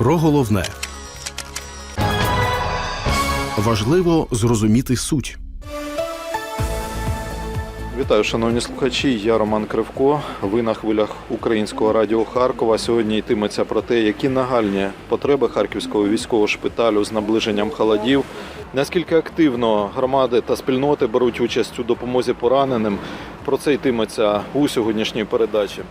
Про головне важливо зрозуміти суть. Вітаю, шановні слухачі. Я Роман Кривко. Ви на хвилях українського радіо Харкова. Сьогодні йтиметься про те, які нагальні потреби харківського військового шпиталю з наближенням холодів. Наскільки активно громади та спільноти беруть участь у допомозі пораненим. Про це йтиметься у сьогоднішній передачі.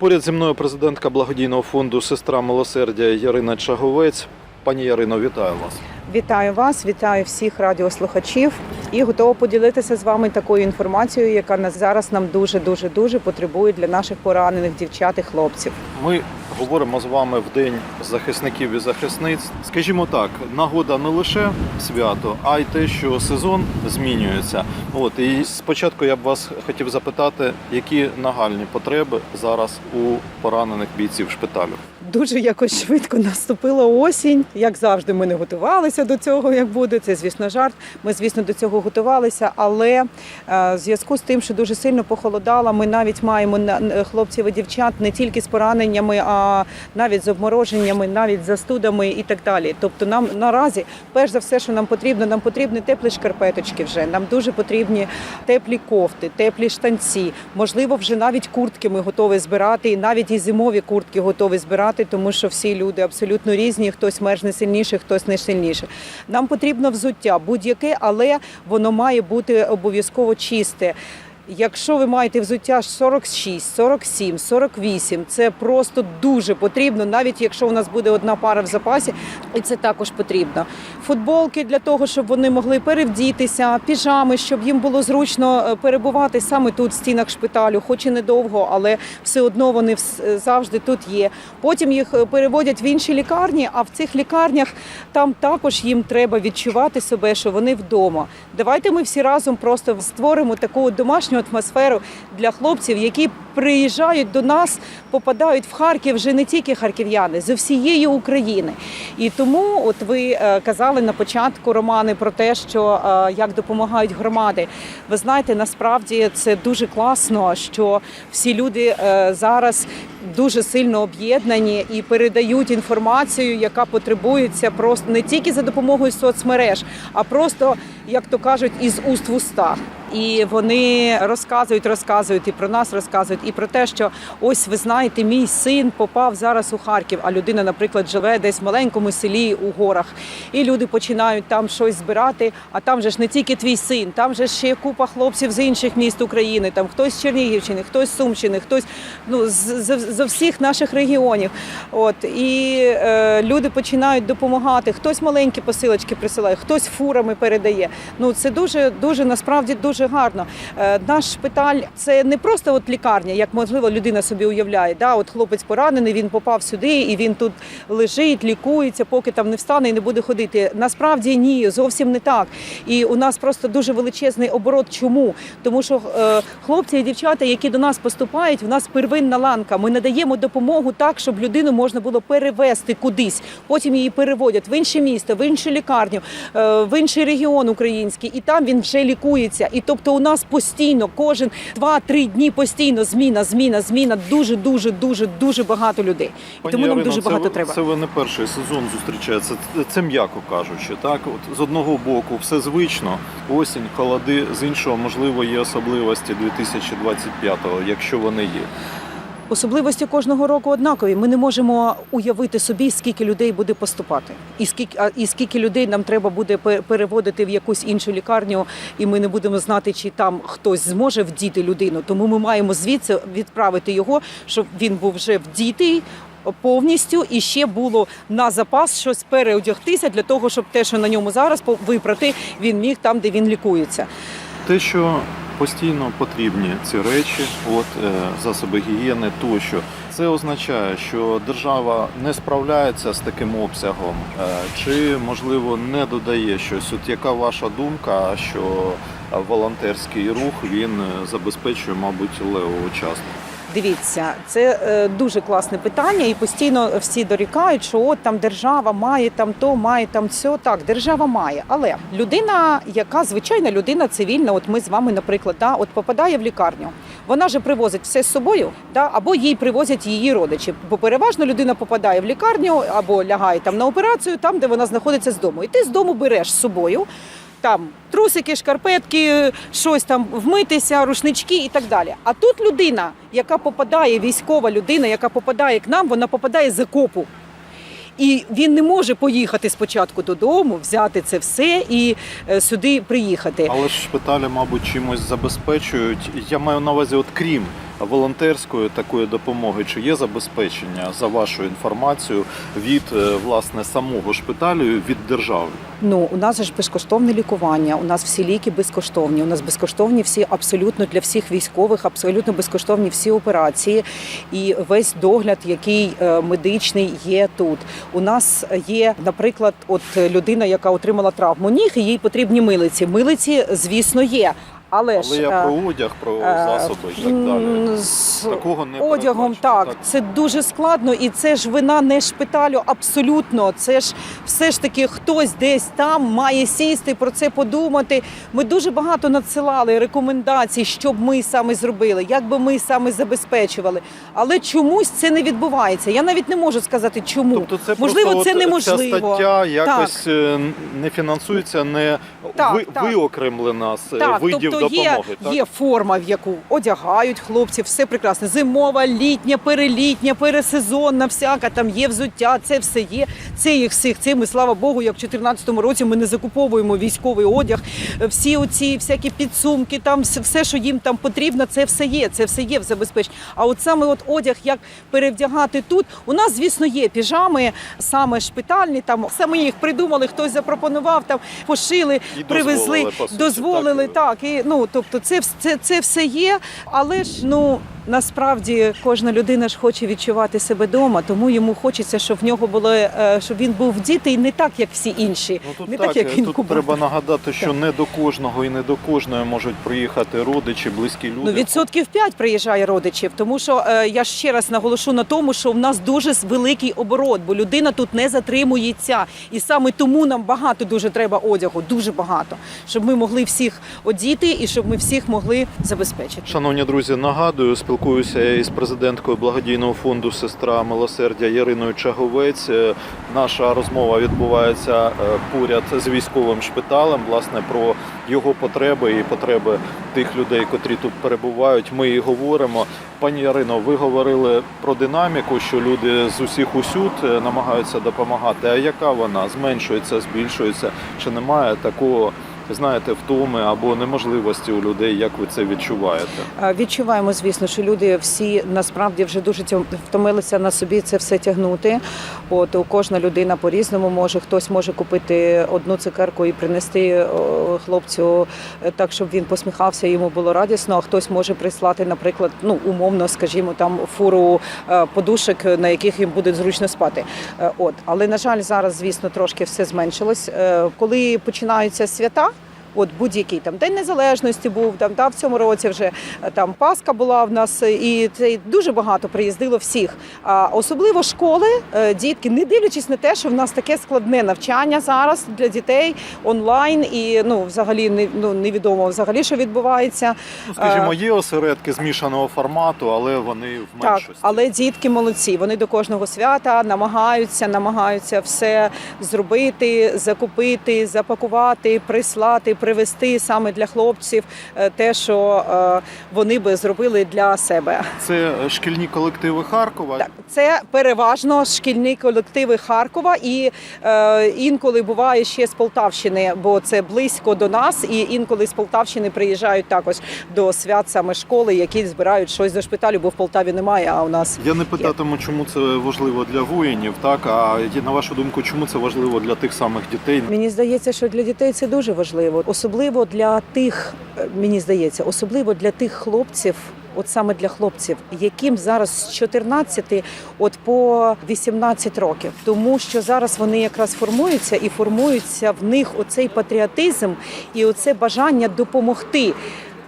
Поряд зі мною президентка благодійного фонду Сестра милосердя Ярина Чаговець. Пані Ярино, вітаю вас. Вітаю вас, вітаю всіх радіослухачів і готова поділитися з вами такою інформацією, яка нас зараз нам дуже дуже дуже потребує для наших поранених дівчат і хлопців. Ми говоримо з вами в день захисників і захисниць. Скажімо так, нагода не лише свято, а й те, що сезон змінюється. От і спочатку я б вас хотів запитати, які нагальні потреби зараз у поранених бійців шпиталю. Дуже якось швидко наступила осінь. Як завжди, ми не готувалися до цього, як буде. Це, звісно, жарт. Ми, звісно, до цього готувалися, але е, в зв'язку з тим, що дуже сильно похолодало, ми навіть маємо хлопців і дівчат не тільки з пораненнями, а навіть з обмороженнями, навіть з застудами і так далі. Тобто, нам наразі, перш за все, що нам потрібно, нам потрібні теплі шкарпеточки вже. Нам дуже потрібні теплі кофти, теплі штанці. Можливо, вже навіть куртки ми готові збирати, і навіть і зимові куртки готові збирати, тому що всі люди абсолютно різні. Хтось мерзне сильніше, хтось не сильніше. Нам потрібно взуття будь-яке, але воно має бути обов'язково чисте. Якщо ви маєте взуття 46, 47, 48, це просто дуже потрібно, навіть якщо у нас буде одна пара в запасі, і це також потрібно. Футболки для того, щоб вони могли перевдітися, піжами, щоб їм було зручно е, перебувати саме тут, в стінах шпиталю, хоч і недовго, але все одно вони завжди тут є. Потім їх е, переводять в інші лікарні, а в цих лікарнях там також їм треба відчувати себе, що вони вдома. Давайте ми всі разом просто створимо таку домашню атмосферу для хлопців, які приїжджають до нас, попадають в Харків вже не тільки харків'яни, з усієї України. І тому, от ви е, казали на початку романи про те, що е, як допомагають громади. Ви знаєте, насправді це дуже класно, що всі люди е, зараз дуже сильно об'єднані і передають інформацію, яка потребується просто не тільки за допомогою соцмереж, а просто, як то кажуть, із уст в уста. І вони розказують, розказують і про нас розказують, і про те, що ось ви знаєте, мій син попав зараз у Харків. А людина, наприклад, живе десь в маленькому селі у горах, і люди починають там щось збирати. А там же ж не тільки твій син, там же ще купа хлопців з інших міст України. Там хтось з Чернігівщини, хтось з Сумщини, хтось ну з, з, з всіх наших регіонів. От і е, люди починають допомагати. Хтось маленькі посилочки присилає, хтось фурами передає. Ну це дуже дуже насправді дуже гарно. Е, наш шпиталь це не просто от лікарня, як можливо людина собі уявляє. Да, от хлопець поранений, він попав сюди, і він тут лежить, лікується, поки там не встане і не буде ходити. Насправді ні, зовсім не так. І у нас просто дуже величезний оборот. Чому? Тому що е, хлопці і дівчата, які до нас поступають, в нас первинна ланка. Ми надаємо допомогу так, щоб людину можна було перевести кудись. Потім її переводять в інше місто, в іншу лікарню, е, в інший регіон український, і там він вже лікується. І тобто, у нас постійно кожен два-три дні постійно зміна, зміна, зміна. Дуже, дуже, дуже, дуже багато людей. І Пані тому нам дуже багато ви- треба. Це ви не перший сезон зустрічається. Це, це м'яко кажучи. Так, от з одного боку, все звично, осінь, холоди, з іншого, можливо, є особливості 2025-го, якщо вони є. Особливості кожного року однакові. Ми не можемо уявити собі, скільки людей буде поступати, і скільки і скільки людей нам треба буде пе- переводити в якусь іншу лікарню, і ми не будемо знати, чи там хтось зможе вдіти людину. Тому ми маємо звідси відправити його, щоб він був вже вдітий. Повністю і ще було на запас щось переодягтися для того, щоб те, що на ньому зараз випрати, він міг там, де він лікується. Те, що постійно потрібні ці речі, от е, засоби гігієни тощо, це означає, що держава не справляється з таким обсягом, е, чи можливо не додає щось. От яка ваша думка, що волонтерський рух він е, забезпечує, мабуть, левого частку? Дивіться, це е, дуже класне питання, і постійно всі дорікають, що от там держава має там то, має там все. Так, держава має. Але людина, яка звичайна людина цивільна, от ми з вами, наприклад, да, от попадає в лікарню. вона же привозить все з собою, да, або їй привозять її родичі. Бо переважно людина попадає в лікарню або лягає там на операцію, там де вона знаходиться з дому. І ти з дому береш з собою. Там трусики, шкарпетки, щось там вмитися, рушнички і так далі. А тут людина, яка попадає, військова людина, яка попадає к нам, вона попадає з окопу. І він не може поїхати спочатку додому, взяти це все і е, сюди приїхати. Але ж шпиталі, мабуть, чимось забезпечують. Я маю на увазі, от крім волонтерської такої допомоги, чи є забезпечення за вашою інформацією від е, власне самого шпиталю від держави? Ну у нас ж безкоштовне лікування. У нас всі ліки безкоштовні. У нас безкоштовні всі абсолютно для всіх військових, абсолютно безкоштовні всі операції і весь догляд, який е, медичний є тут. У нас є, наприклад, от людина, яка отримала травму ніг, і їй потрібні милиці. Милиці, звісно, є. Але, Але ж я е, про одяг, про е, засоби і так далі. З Такого не одягом, передбачено, так, це дуже складно, і це ж вина не шпиталю абсолютно. Це ж все ж таки хтось десь там має сісти, про це подумати. Ми дуже багато надсилали рекомендацій, щоб ми саме зробили, як би ми саме забезпечували. Але чомусь це не відбувається. Я навіть не можу сказати, чому. Тобто це Можливо, просто це неможливо. Ця стаття якось е, не фінансується, не Так, ви, так. виокремлена з е, Так, видів тобто є, так? є форма, в яку одягають хлопців, все прекрасно. Зимова, літня, перелітня, пересезонна, всяка там є взуття, це все є. Це їх всіх. Це ми, слава Богу, як в 2014 році ми не закуповуємо військовий одяг. Всі оці всякі підсумки, там все- все, що їм там потрібно, це все є. Це все є в забезпеченні. А от саме от одяг, як перевдягати тут, у нас, звісно, є піжами, саме шпитальні. Там саме їх придумали, хтось запропонував, там пошили, І привезли, дозволили, дозволили так? так. І ну тобто, це, це, це все є. Але ж ну насправді кожна людина ж хоче відчувати себе вдома, тому йому хочеться, щоб в нього було е, щоб він був дітей не так, як всі інші, Ну, тут не так, так, як він тут треба нагадати, що не до кожного і не до кожної можуть приїхати родичі, близькі люди. Ну, відсотків 5 приїжджає родичів, тому що е, я ще раз наголошу на тому, що в нас дуже великий оборот, бо людина тут не затримується. І саме тому нам багато дуже треба одягу, дуже багато, щоб ми могли всіх одіти і щоб ми всіх могли забезпечити. Шановні друзі, нагадую, спілкуюся із президенткою благодійного фонду Сестра милосердя Яриною Чаговець. Е, Наша розмова відбувається е, поряд з військовим шпиталем. Власне про його потреби і потреби тих людей, котрі тут перебувають. Ми і говоримо. Пані Ярино, ви говорили про динаміку, що люди з усіх усюд е, намагаються допомагати. А яка вона зменшується, збільшується? Чи немає такого? Знаєте, втоми або неможливості у людей, як ви це відчуваєте? Е, Відчуваємо, звісно, що люди всі насправді вже дуже втомилися на собі це все тягнути. От у кожна людина по-різному може. Хтось може купити одну цукерку і принести хлопцю е, так, щоб він посміхався, йому було радісно. А хтось може прислати, наприклад, ну умовно, скажімо, там фуру е, подушок, на яких їм буде зручно спати. Е, От, але на жаль, зараз, звісно, трошки все зменшилось. Е, Коли починаються свята. От будь-який там день незалежності був там та в цьому році вже е, там Пасха була в нас, е, і це дуже багато приїздило всіх. А особливо школи, е, дітки, не дивлячись на те, що в нас таке складне навчання зараз для дітей онлайн, і ну взагалі не ну невідомо взагалі, що відбувається. Ну, скажімо, є осередки змішаного формату, але вони в Так, але дітки молодці. Вони до кожного свята намагаються, намагаються все зробити, закупити, запакувати, прислати, привезти саме для хлопців е, те, що е, вони би зробили для себе. Це шкільні колективи Харкова. Так, це переважно шкільні колективи Харкова, і е, інколи буває ще з Полтавщини, бо це близько до нас. І інколи з Полтавщини приїжджають також до свят саме школи, які збирають щось до шпиталю, бо в Полтаві немає. А у нас Я не питатиму, чому це важливо для воїнів, так а на вашу думку, чому це важливо для тих самих дітей? Мені здається, що для дітей це дуже важливо, особливо для тих, е, мені здається, особливо для тих хлопців. От саме для хлопців, яким зараз з 14 от по 18 років, тому що зараз вони якраз формуються і формуються в них оцей патріотизм і оце бажання допомогти.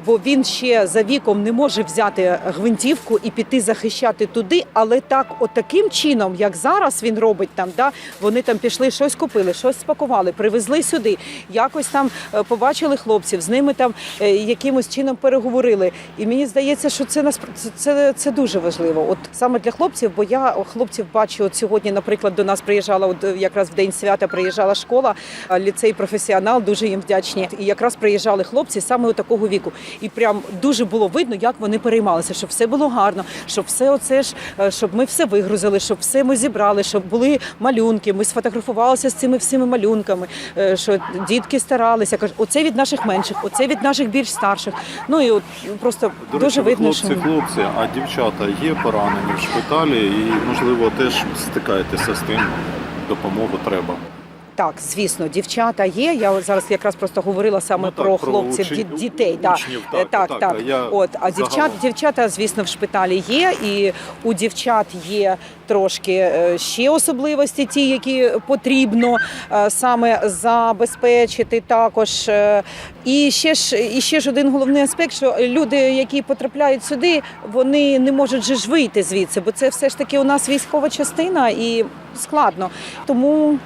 Бо він ще за віком не може взяти гвинтівку і піти захищати туди. Але так, от чином, як зараз він робить там, да, вони там пішли, щось купили, щось спакували, привезли сюди, якось там е, побачили хлопців, з ними там е, якимось чином переговорили. І мені здається, що це насп- це, це, дуже важливо. От саме для хлопців, бо я хлопців бачу от сьогодні, наприклад, до нас приїжджала от е, якраз в день свята приїжджала школа, ліцей професіонал, дуже їм вдячні. І якраз приїжджали хлопці саме от такого віку. І прям дуже було видно, як вони переймалися, щоб все було гарно, щоб все оце ж, е, щоб ми все вигрузили, щоб все ми зібрали, щоб були малюнки. Ми сфотографувалися з цими всіми малюнками, е, що дітки старалися. Кажуть, оце від наших менших, оце від наших більш старших. Ну і от просто До дуже речі, ви видно, хлопці, що хлопці, а дівчата є поранені в шпиталі і, можливо, теж стикаєтеся з тим, допомогу треба. Так, звісно, дівчата є. Я зараз якраз просто говорила саме Ну, так, про про хлопців, учень- дітей. да. учнів, так, так, так, так. я От, а дівчат, дівчата, звісно, в шпиталі є, і у дівчат є трошки е, ще особливості, ті, які потрібно е, саме забезпечити також. Е, І ще ж і ще ж один головний аспект, що люди, які потрапляють сюди, вони не можуть же ж вийти звідси, бо це все ж таки у нас військова частина і складно. Тому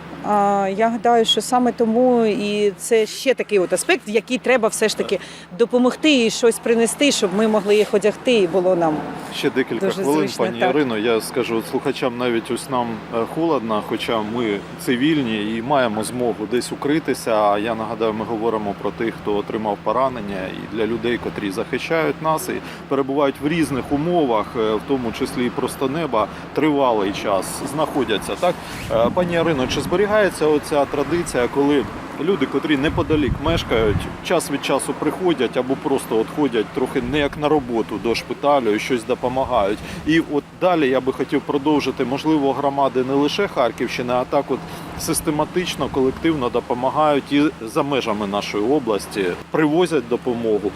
я гадаю, що саме тому і це ще такий от аспект, який треба все ж таки допомогти і щось принести, щоб ми могли їх одягти, і було нам Ще декілька Дуже хвилин, зручно, пані так. Ірино. Я скажу слухачам, навіть ось нам е, холодно, хоча ми цивільні і маємо змогу десь укритися. А я нагадаю, ми говоримо про тих, хто отримав поранення, і для людей, котрі захищають нас і перебувають в різних умовах, е, в тому числі і просто неба, тривалий час знаходяться. Так, Е, пані Ірино, чи зберігається оця традиція, коли люди, котрі неподалік мешкають, час від часу приходять або просто от ходять трохи не як на роботу до шпиталю і щось допомагають. І от далі я би хотів продовжити, можливо, громади не лише Харківщини, а так от систематично, колективно допомагають і за межами нашої області привозять допомогу.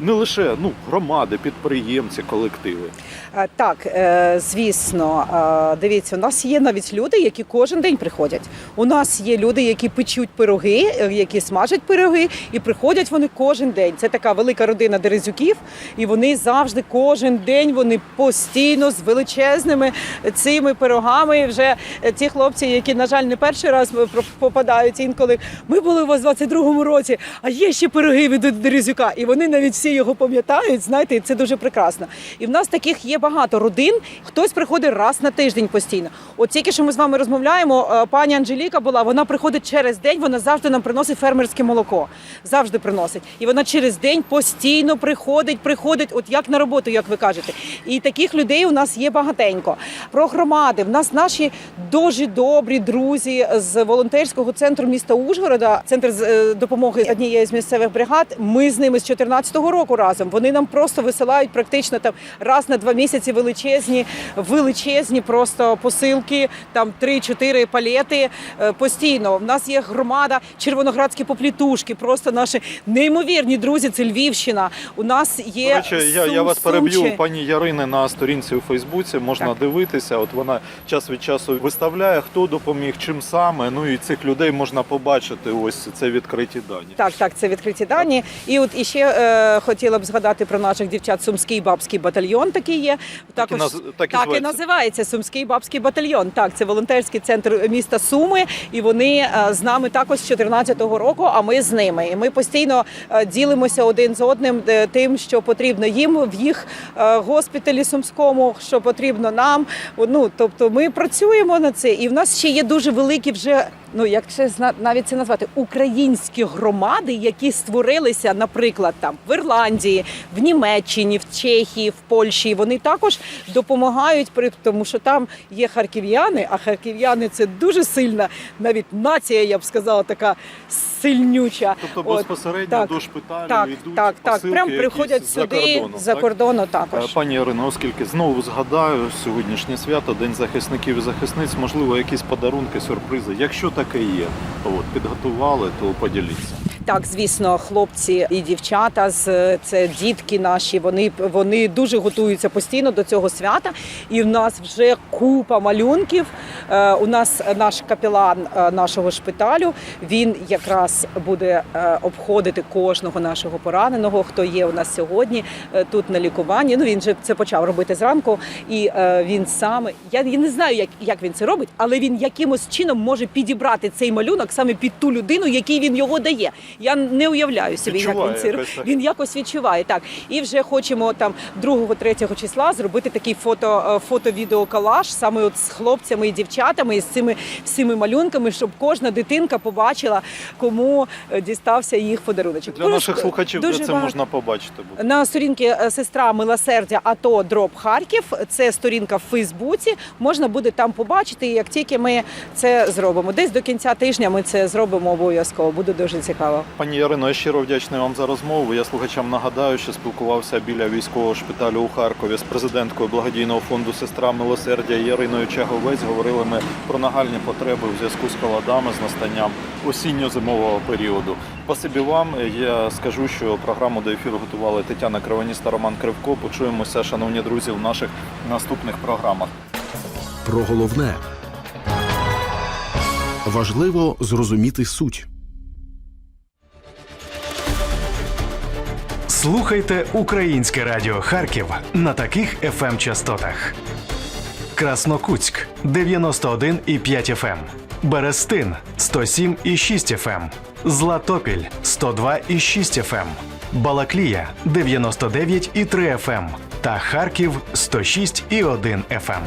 Не лише ну громади, підприємці, колективи. Е, Так, е, звісно, Е, дивіться, у нас є навіть люди, які кожен день приходять. У нас є люди, які печуть пироги, які смажать пироги, і приходять вони кожен день. Це така велика родина Дерезюків, і вони завжди кожен день вони постійно з величезними цими пирогами. Вже ті хлопці, які, на жаль, не перший раз попадають інколи. Ми були у вас у 22-му році, а є ще пироги від Дерезюка. І вони навіть всі його пам'ятають. Знаєте, і це дуже прекрасно. І в нас таких є багато родин. Хтось приходить раз на тиждень постійно. От тільки що ми з вами розмовляємо. е, Пані Анжеліка була, вона приходить через день, вона завжди нам приносить фермерське молоко. Завжди приносить. І вона через день постійно приходить, приходить, от як на роботу, як ви кажете. І таких людей у нас є багатенько. Про громади. В нас наші дуже добрі друзі з волонтерського центру міста Ужгорода, центр з е, допомоги однієї з місцевих бригад. Ми з ними з 14-го року разом. Вони нам просто висилають практично там раз на два місяці величезні, величезні просто посилки, там 3-4 палети е, постійно. В нас є громада червоноградські поплітушки, просто наші неймовірні друзі. Це Львівщина. У нас є До речі, я, я вас переб'ю, Сумчі. пані Ярини, на сторінці у Фейсбуці можна Так. дивитися. От вона час від часу виставляє, хто допоміг, чим саме. Ну і цих людей можна побачити. Ось це відкриті дані. Так, так, це відкриті дані. І от іще е, хотіла б згадати про наших дівчат Сумський бабський батальйон. Такий є. Так і Також наз- так і так і називається Сумський бабський батальйон. Так, це волонтерський центр міста Суми, і вони е, з нами також з 14-го року. А ми з ними. І ми постійно е, ділимося один з одним е, тим, що потрібно їм в їх госпіталі сумському, що потрібно нам. Ну тобто, ми працюємо над це, і в нас ще є дуже великі вже. Ну, як це навіть це назвати українські громади, які створилися, наприклад, там в Ірландії, в Німеччині, в Чехії, в Польщі. Вони також допомагають при тому, що там є харків'яни, а харків'яни це дуже сильна, навіть нація, я б сказала, така сильнюча. Тобто От, безпосередньо так, до шпиталю так, йдуть так, так. Прям приходять за сюди за так? кордону Е, також. Пані Ірино, оскільки знову згадаю сьогоднішнє свято, День захисників і захисниць, можливо, якісь подарунки, сюрпризи. Якщо таке є, от підготували, то поділіться. Так, звісно, хлопці і дівчата з це дітки наші. Вони вони дуже готуються постійно до цього свята. І в нас вже купа малюнків. Е, у нас наш капелан е, нашого шпиталю. Він якраз буде е, обходити кожного нашого пораненого, хто є у нас сьогодні тут на лікуванні. Ну він же це почав робити зранку, і він саме я не знаю, як, як він це робить, але він якимось чином може підібрати цей малюнок саме під ту людину, якій він його дає. Я не уявляю собі, як він це якось він якось відчуває. Так і вже хочемо там 2-3 числа зробити такий фото, фото-відеоколаж саме от з хлопцями і дівчатами і з цими всіми малюнками, щоб кожна дитинка побачила, кому е, дістався їх подаруночок. Для наших слухачів дуже це багато. можна побачити. буде? На сторінці е, сестра милосердя АТО Дроп Харків. Це сторінка в Фейсбуці. Можна буде там побачити. Як тільки ми це зробимо, десь до кінця тижня ми це зробимо обов'язково. Буде дуже цікаво. Пані Ярино, я щиро вдячний вам за розмову. Я слухачам нагадаю, що спілкувався біля військового шпиталю у Харкові з президенткою благодійного фонду Сестра Милосердя Яриною Чаговець. Говорили ми про нагальні потреби у зв'язку з холодами з настанням осінньо-зимового періоду. Спасибі вам. Я скажу, що програму до ефіру готували Тетяна Кривоніс та Роман Кривко. Почуємося, шановні друзі, в наших наступних програмах. Про головне важливо зрозуміти суть. Слухайте українське радіо Харків на таких fm частотах: Краснокутськ 91,5 FM, Берестин 107,6 FM, Златопіль 102,6 FM, Балаклія 99,3 FM та Харків 106,1 FM.